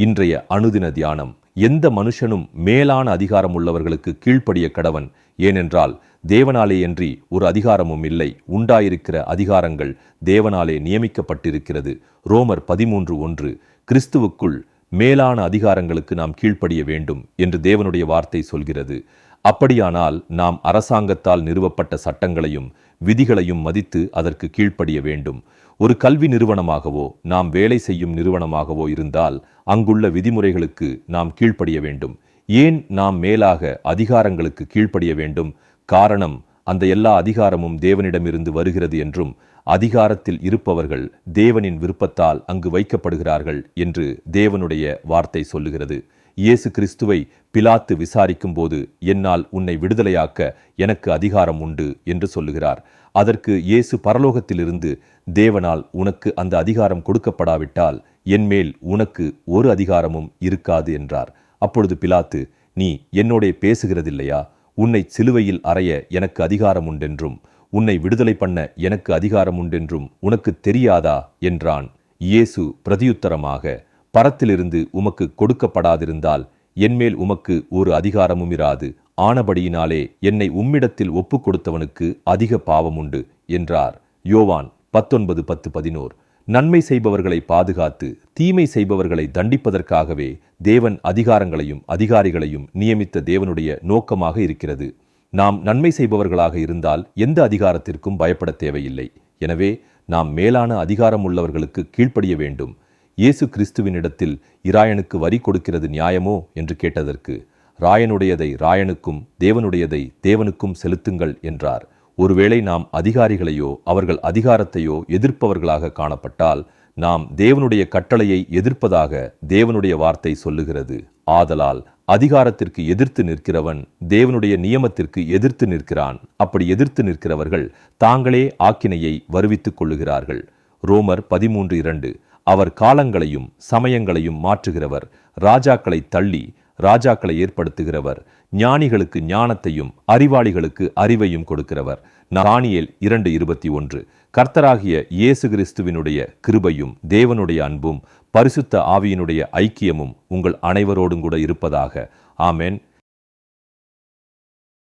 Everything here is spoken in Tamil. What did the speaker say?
இன்றைய அனுதின தியானம் எந்த மனுஷனும் மேலான அதிகாரம் உள்ளவர்களுக்கு கீழ்ப்படிய கடவன். ஏனென்றால் தேவனாலேயன்றி ஒரு அதிகாரமும் இல்லை. உண்டாயிருக்கிற அதிகாரங்கள் தேவனாலே நியமிக்கப்பட்டிருக்கிறது. ரோமர் பதிமூன்று ஒன்று கிறிஸ்துவுக்குள் மேலான அதிகாரங்களுக்கு நாம் கீழ்ப்படிய வேண்டும் என்று தேவனுடைய வார்த்தை சொல்கிறது. அப்படியானால் நாம் அரசாங்கத்தால் நிறுவப்பட்ட சட்டங்களையும் விதிகளையும் மதித்து அதற்கு கீழ்ப்படிய வேண்டும். ஒரு கல்வி நிறுவனமாகவோ நாம் வேலை செய்யும் நிறுவனமாகவோ இருந்தால் அங்குள்ள விதிமுறைகளுக்கு நாம் கீழ்ப்படிய வேண்டும். ஏன் நாம் மேலாக அதிகாரங்களுக்கு கீழ்ப்படிய வேண்டும்? காரணம் அந்த எல்லா அதிகாரமும் தேவனிடமிருந்து வருகிறது என்றும் அதிகாரத்தில் இருப்பவர்கள் தேவனின் விருப்பத்தால் அங்கு வைக்கப்படுகிறார்கள் என்று தேவனுடைய வார்த்தை சொல்லுகிறது. இயேசு கிறிஸ்துவை பிலாத்து விசாரிக்கும் போது என்னால் உன்னை விடுதலையாக்க எனக்கு அதிகாரம் உண்டு என்று சொல்லுகிறார். அதற்கு இயேசு பரலோகத்திலிருந்து தேவனால் உனக்கு அந்த அதிகாரம் கொடுக்கப்படாவிட்டால் என்மேல் உனக்கு ஒரு அதிகாரமும் இருக்காது என்றார். அப்பொழுது பிலாத்து நீ என்னோடே பேசுகிறதில்லையா? உன்னை சிலுவையில் அறைய எனக்கு அதிகாரம் உண்டென்றும் உன்னை விடுதலை பண்ண எனக்கு அதிகாரம் உண்டென்றும் உனக்கு தெரியாதா? என்றான். இயேசு பிரதியுத்தரமாக பரத்திலிருந்து உமக்கு கொடுக்கப்படாதிருந்தால் என்மேல் உமக்கு ஒரு அதிகாரமும் இராது. ஆனபடியினாலே என்னை உம்மிடத்தில் ஒப்புக் கொடுத்தவனுக்கு அதிக பாவம் உண்டு என்றார். யோவான் பத்தொன்பது பத்து பதினோர். நன்மை செய்பவர்களை பாதுகாத்து தீமை செய்பவர்களை தண்டிப்பதற்காகவே தேவன் அதிகாரங்களையும் அதிகாரிகளையும் நியமித்த தேவனுடைய நோக்கமாக இருக்கிறது. நாம் நன்மை செய்பவர்களாக இருந்தால் எந்த அதிகாரத்திற்கும் பயப்பட தேவையில்லை. எனவே நாம் மேலான அதிகாரம் உள்ளவர்களுக்கு கீழ்ப்படிய வேண்டும். இயேசு கிறிஸ்துவினிடத்தில் இராயனுக்கு வரி கொடுக்கிறது நியாயமோ? என்று கேட்டதற்கு ராயனுடையதை ராயனுக்கும் தேவனுடையதை தேவனுக்கும் செலுத்துங்கள் என்றார். ஒருவேளை நாம் அதிகாரிகளையோ அவர்கள் அதிகாரத்தையோ எதிர்ப்பவர்களாக காணப்பட்டால் நாம் தேவனுடைய கட்டளையை எதிர்ப்பதாக தேவனுடைய வார்த்தை சொல்லுகிறது. ஆதலால் அதிகாரத்திற்கு எதிர்த்து நிற்கிறவன் தேவனுடைய நியமத்திற்கு எதிர்த்து நிற்கிறான். அப்படி எதிர்த்து நிற்கிறவர்கள் தாங்களே ஆக்கினையை வருவித்துக் கொள்ளுகிறார்கள். ரோமர் பதிமூன்று இரண்டு அவர் காலங்களையும் சமயங்களையும் மாற்றுகிறவர். ராஜாக்களை தள்ளி ராஜாக்களை ஏற்படுத்துகிறவர். ஞானிகளுக்கு ஞானத்தையும் அறிவாளிகளுக்கு அறிவையும் கொடுக்கிறவர். தானியேல் இரண்டு இருபத்தி ஒன்று. கர்த்தராகிய இயேசு கிறிஸ்துவினுடைய கிருபையும் தேவனுடைய அன்பும் பரிசுத்த ஆவியினுடைய ஐக்கியமும் உங்கள் அனைவரோடும் கூட இருப்பதாக. ஆமென்.